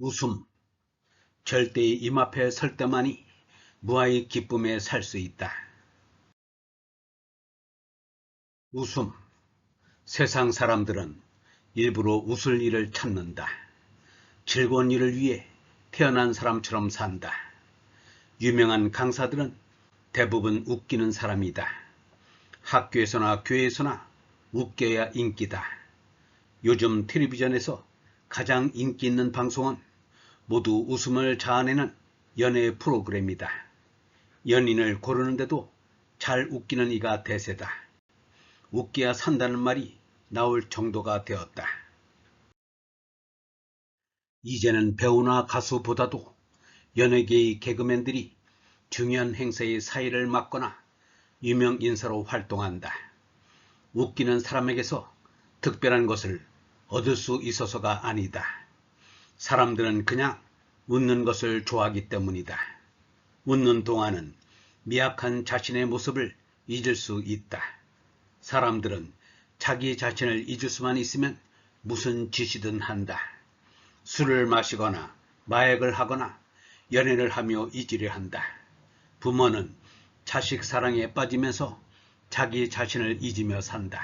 웃음. 절대의 임 앞에 설 때만이 무아의 기쁨에 살 수 있다. 웃음. 세상 사람들은 일부러 웃을 일을 찾는다. 즐거운 일을 위해 태어난 사람처럼 산다. 유명한 강사들은 대부분 웃기는 사람이다. 학교에서나 교회에서나 웃겨야 인기다. 요즘 텔레비전에서 가장 인기 있는 방송은 모두 웃음을 자아내는 연애 프로그램이다. 연인을 고르는데도 잘 웃기는 이가 대세다. 웃겨야 산다는 말이 나올 정도가 되었다. 이제는 배우나 가수보다도 연예계의 개그맨들이 중요한 행사의 사회를 맡거나 유명 인사로 활동한다. 웃기는 사람에게서 특별한 것을 얻을 수 있어서가 아니다. 사람들은 그냥 웃는 것을 좋아하기 때문이다. 웃는 동안은 미약한 자신의 모습을 잊을 수 있다. 사람들은 자기 자신을 잊을 수만 있으면 무슨 짓이든 한다. 술을 마시거나 마약을 하거나 연애를 하며 잊으려 한다. 부모는 자식 사랑에 빠지면서 자기 자신을 잊으며 산다.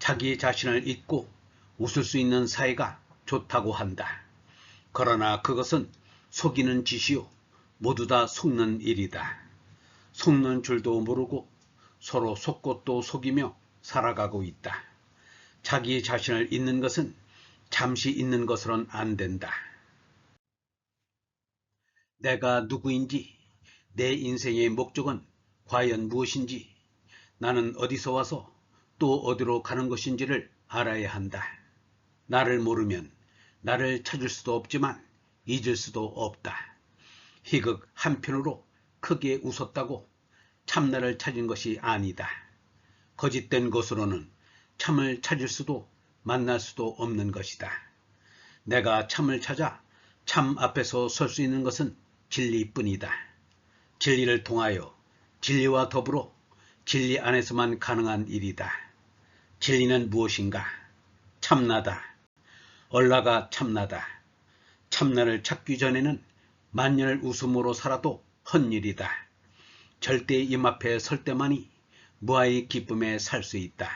자기 자신을 잊고 웃을 수 있는 사이가 좋다고 한다. 그러나 그것은 속이는 짓이요. 모두 다 속는 일이다. 속는 줄도 모르고 서로 속고 또 속이며 살아가고 있다. 자기 자신을 잊는 것은 잠시 잊는 것으론 안 된다. 내가 누구인지, 내 인생의 목적은 과연 무엇인지, 나는 어디서 와서 또 어디로 가는 것인지를 알아야 한다. 나를 모르면 나를 찾을 수도 없지만 잊을 수도 없다. 희극 한편으로 크게 웃었다고 참나를 찾은 것이 아니다. 거짓된 것으로는 참을 찾을 수도 만날 수도 없는 것이다. 내가 참을 찾아 참 앞에서 설 수 있는 것은 진리뿐이다. 진리를 통하여 진리와 더불어 진리 안에서만 가능한 일이다. 진리는 무엇인가? 참나다. 얼라가 참나다. 참나를 찾기 전에는 만년을 웃음으로 살아도 헛일이다. 절대 임 앞에 설 때만이 무아의 기쁨에 살 수 있다.